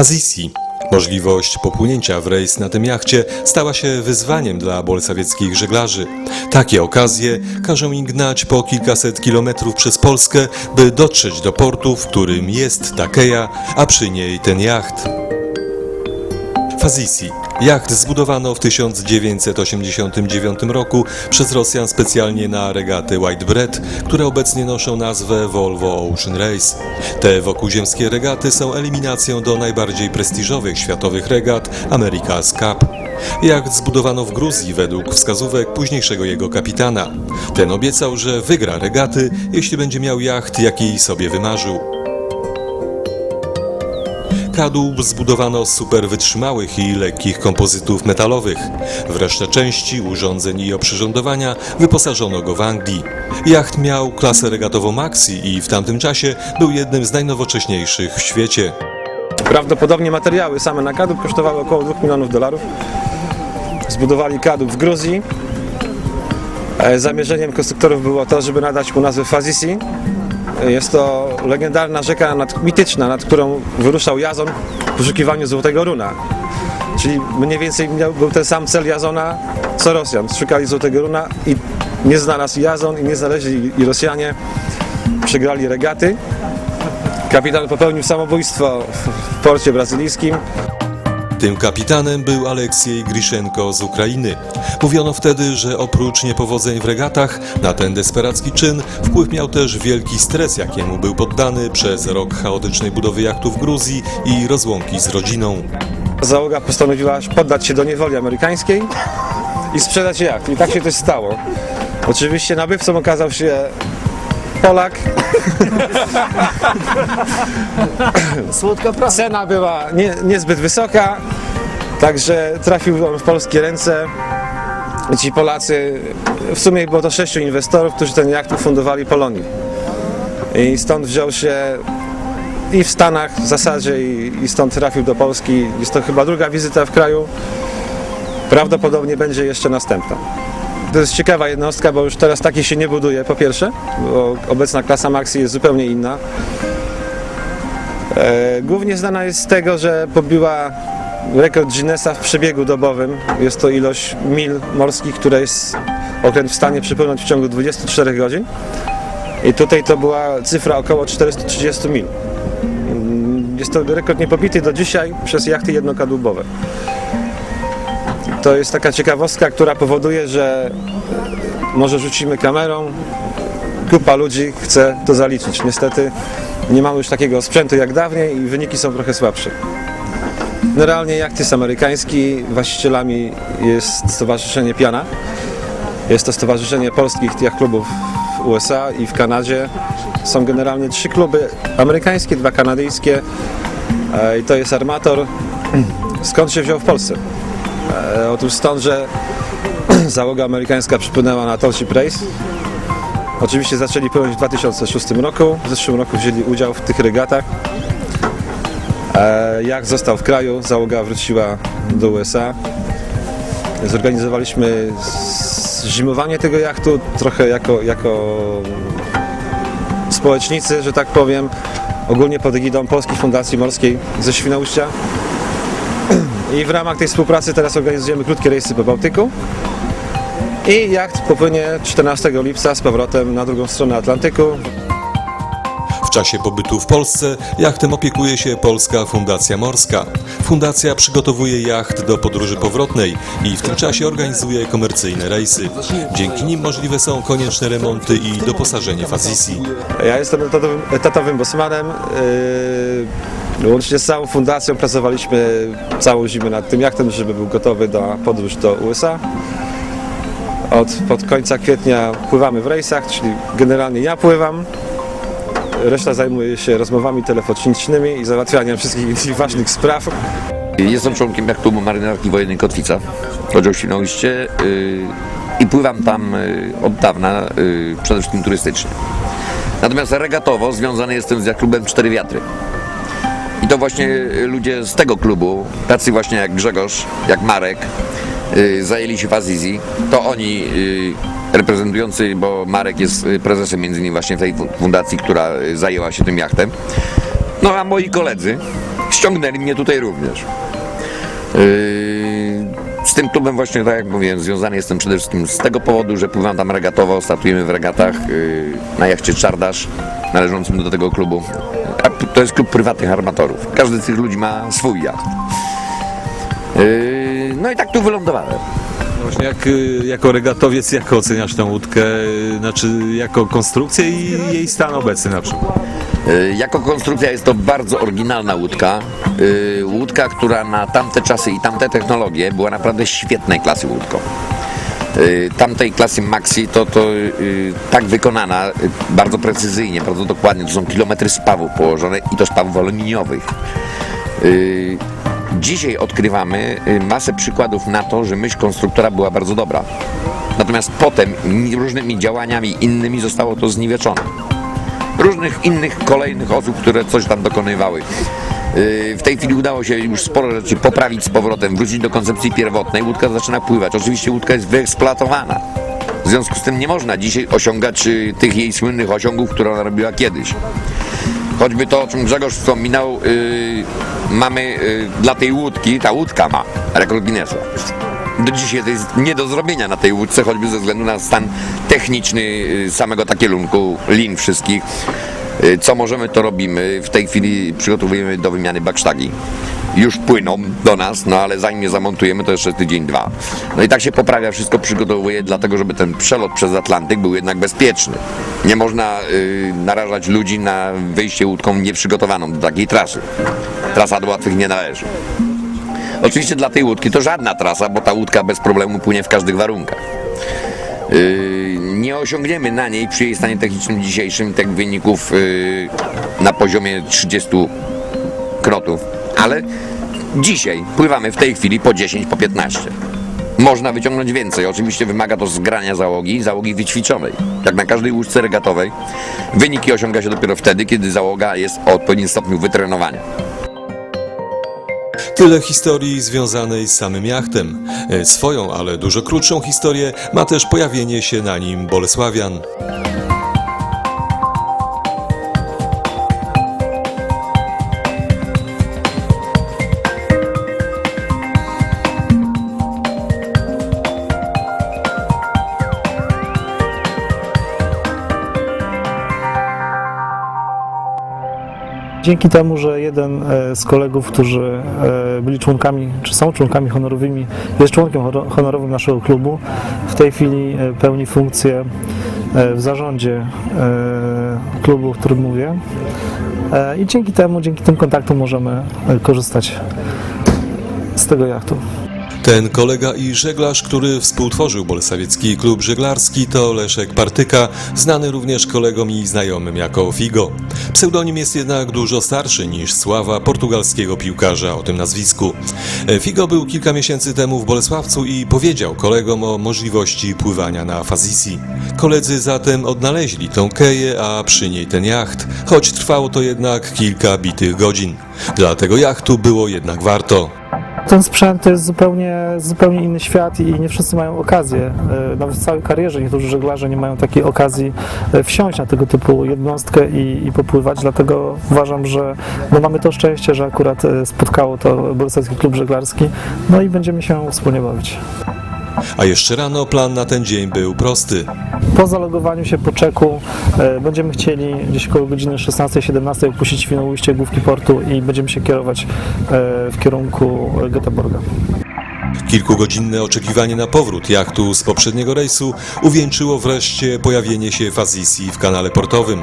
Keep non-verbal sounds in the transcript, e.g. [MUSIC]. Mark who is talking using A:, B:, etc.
A: Fazisi. Możliwość popłynięcia w rejs na tym jachcie stała się wyzwaniem dla bolsawieckich żeglarzy. Takie okazje każą im gnać po kilkaset kilometrów przez Polskę, by dotrzeć do portu, w którym jest Takeja, a przy niej ten jacht. Fazisi. Jacht zbudowano w 1989 roku przez Rosjan specjalnie na regaty White Bread, które obecnie noszą nazwę Volvo Ocean Race. Te wokuziemskie regaty są eliminacją do najbardziej prestiżowych światowych regat America's Cup. Jacht zbudowano w Gruzji według wskazówek późniejszego jego kapitana. Ten obiecał, że wygra regaty, jeśli będzie miał jacht, jaki sobie wymarzył. Kadłub zbudowano super wytrzymałych i lekkich kompozytów metalowych. W resztę części, urządzeń i oprzyrządowania wyposażono go w Anglii. Jacht miał klasę regatową Maxi i w tamtym czasie był jednym z najnowocześniejszych w świecie.
B: Prawdopodobnie materiały same na kadłub kosztowały około 2 milionów dolarów. Zbudowali kadłub w Gruzji. E, Zamierzeniem konstruktorów było to, żeby nadać mu nazwę Fazisi. Jest to legendarna rzeka nad, mityczna, nad którą wyruszał Jazon w poszukiwaniu Złotego Runa. Czyli mniej więcej miał, był ten sam cel Jazona co Rosjan. Szukali Złotego Runa i nie znalazł Jazon i nie znaleźli i Rosjanie. Przegrali regaty. Kapitan popełnił samobójstwo w porcie brazylijskim.
A: Tym kapitanem był Aleksiej Griszenko z Ukrainy. Mówiono wtedy, że oprócz niepowodzeń w regatach, na ten desperacki czyn wpływ miał też wielki stres, jakiemu był poddany przez rok chaotycznej budowy jachtu w Gruzji i rozłąki z rodziną.
B: Załoga postanowiła poddać się do niewoli amerykańskiej i sprzedać jacht. I tak się też stało. Oczywiście nabywcą okazał się Polak.
C: Słodka praca.
B: Cena była nie, niezbyt wysoka, także trafił on w polskie ręce. Ci Polacy, w sumie było to sześciu inwestorów, którzy ten jacht ufundowali Polonii. I stąd wziął się i w Stanach w zasadzie i, i stąd trafił do Polski. Jest to chyba druga wizyta w kraju. Prawdopodobnie będzie jeszcze następna. To jest ciekawa jednostka, bo już teraz takiej się nie buduje, po pierwsze, bo obecna klasa Maxi jest zupełnie inna. E, Głównie znana jest z tego, że pobiła rekord Guinnessa w przebiegu dobowym. Jest to ilość mil morskich, które jest okręt w stanie przepłynąć w ciągu 24 godzin. I tutaj to była cyfra około 430 mil. Jest to rekord niepobity do dzisiaj przez jachty jednokadłubowe. To jest taka ciekawostka, która powoduje, że może rzucimy kamerą, grupa ludzi chce to zaliczyć. Niestety nie mamy już takiego sprzętu jak dawniej i wyniki są trochę słabsze. Generalnie jacht jest amerykański, właścicielami jest Stowarzyszenie Piana. Jest to Stowarzyszenie Polskich Yacht Klubów w USA i w Kanadzie. Są generalnie trzy kluby amerykańskie, dwa kanadyjskie e, i to jest Armator. Skąd się wziął w Polsce? E, Otóż stąd, że [CLEARS THROAT] załoga amerykańska przypłynęła na Township Race Oczywiście zaczęli płynąć w 2006 roku. W zeszłym roku wzięli udział w tych regatach. E, Jak został w kraju, załoga wróciła do USA. Zorganizowaliśmy zimowanie tego jachtu trochę jako, jako społecznicy, że tak powiem, ogólnie pod egidą Polskiej Fundacji Morskiej ze Świnoujścia. I w ramach tej współpracy teraz organizujemy krótkie rejsy po Bałtyku. I jacht popłynie 14 lipca z powrotem na drugą stronę Atlantyku.
A: W czasie pobytu w Polsce jachtem opiekuje się Polska Fundacja Morska. Fundacja przygotowuje jacht do podróży powrotnej i w tym czasie organizuje komercyjne rejsy. Dzięki nim możliwe są konieczne remonty i doposażenie Fazisi.
B: Ja jestem etatowym, etatowym bosmanem. Yy, Łącznie z całą fundacją pracowaliśmy całą zimę nad tym jachtem, żeby był gotowy do podróż do USA. Od pod końca kwietnia pływamy w rejsach, czyli generalnie ja pływam. Reszta zajmuje się rozmowami telefonicznymi i załatwianiem wszystkich [LAUGHS] ważnych spraw.
D: Jestem członkiem jachtu marynarki wojennej Kotwica, oddział Świnoujście yy, i pływam tam yy, od dawna, yy, przede wszystkim turystycznie. Natomiast regatowo związany jestem z klubem Cztery Wiatry. I to właśnie yy, ludzie z tego klubu, tacy właśnie jak Grzegorz, jak Marek, yy, zajęli się w Azizji. To oni yy, reprezentujący, bo Marek jest prezesem między innymi właśnie tej fu- fundacji, która zajęła się tym jachtem. No a moi koledzy, ściągnęli mnie tutaj również. Z tym klubem właśnie, tak jak mówiłem, związany jestem przede wszystkim z tego powodu, że pływam tam regatowo, startujemy w regatach na jachcie Czardasz, należącym do tego klubu. A p- to jest klub prywatnych armatorów. Każdy z tych ludzi ma swój jacht. Yy, No i tak tu wylądowałem.
A: No Właśnie jak, y, jako regatowiec, jak oceniasz tę łódkę, y, znaczy jako konstrukcję i jej stan obecny na przykład?
D: Y, Jako konstrukcja jest to bardzo oryginalna łódka. Y, Łódka, która na tamte czasy i tamte technologie była naprawdę świetnej klasy łódką. Y, Tamtej klasy Maxi to, to y, tak wykonana, y, bardzo precyzyjnie, bardzo dokładnie. To są kilometry spawów położone i to spawów aluminiowych. Dzisiaj odkrywamy masę przykładów na to, że myśl konstruktora była bardzo dobra. Natomiast potem różnymi działaniami innymi zostało to zniweczone różnych innych kolejnych osób, które coś tam dokonywały. Yy, W tej chwili udało się już sporo rzeczy poprawić z powrotem, wrócić do koncepcji pierwotnej. Łódka zaczyna pływać. Oczywiście łódka jest wyeksploatowana. W związku z tym nie można dzisiaj osiągać y, tych jej słynnych osiągów, które ona robiła kiedyś. Choćby to, o czym Grzegorz wspominał, yy, mamy yy, dla tej łódki, ta łódka ma rekord Guinnessa. Do dzisiaj to jest nie do zrobienia na tej łódce, choćby ze względu na stan techniczny yy, samego takielunku, lin wszystkich. Yy, Co możemy, to robimy. W tej chwili przygotowujemy do wymiany baksztagi. Już płyną do nas, no ale zanim je zamontujemy, to jeszcze tydzień, dwa. No i tak się poprawia, wszystko przygotowuje, dlatego żeby ten przelot przez Atlantyk był jednak bezpieczny. Nie można yy, narażać ludzi na wyjście łódką nieprzygotowaną do takiej trasy. Trasa do łatwych nie należy. Oczywiście dla tej łódki to żadna trasa, bo ta łódka bez problemu płynie w każdych warunkach. Yy, nie osiągniemy na niej przy jej stanie technicznym dzisiejszym tych wyników yy, na poziomie 30 krotów, ale dzisiaj pływamy w tej chwili po 10, po 15. Można wyciągnąć więcej. Oczywiście wymaga to zgrania załogi, załogi wyćwiczonej. Jak na każdej łódce regatowej, wyniki osiąga się dopiero wtedy, kiedy załoga jest o odpowiednim stopniu wytrenowania.
A: Tyle historii związanej z samym jachtem. E, Swoją, ale dużo krótszą historię ma też pojawienie się na nim Bolesławian.
C: Dzięki temu, że jeden e, z kolegów, którzy e, byli członkami, czy są członkami honorowymi, jest członkiem honorowym naszego klubu, w tej chwili e, pełni funkcję w zarządzie klubu, o którym mówię. I dzięki temu, dzięki tym kontaktom możemy korzystać z tego jachtu.
A: Ten kolega i żeglarz, który współtworzył Bolesławiecki Klub Żeglarski to Leszek Partyka, znany również kolegom i znajomym jako Figo. Pseudonim jest jednak dużo starszy niż sława portugalskiego piłkarza o tym nazwisku. Figo był kilka miesięcy temu w Bolesławcu i powiedział kolegom o możliwości pływania na Fazisi. Koledzy zatem odnaleźli tą keję, a przy niej ten jacht, choć trwało to jednak kilka bitych godzin. Dla tego jachtu było jednak warto.
C: Ten sprzęt to jest zupełnie, zupełnie inny świat i nie wszyscy mają okazję, e, nawet w całej karierze niektórzy żeglarze nie mają takiej okazji e, wsiąść na tego typu jednostkę i, i popływać, dlatego uważam, że no mamy to szczęście, że akurat e, spotkało to Bolesławski Klub Żeglarski, no i będziemy się wspólnie bawić.
A: A jeszcze rano plan na ten dzień był prosty.
C: Po zalogowaniu się po czeku e, będziemy chcieli gdzieś około godziny 16-17 opuścić Świnoujście, główki portu i będziemy się kierować e, w kierunku Göteborga.
A: Kilkugodzinne oczekiwanie na powrót jachtu z poprzedniego rejsu uwieńczyło wreszcie pojawienie się Fazisi w kanale portowym.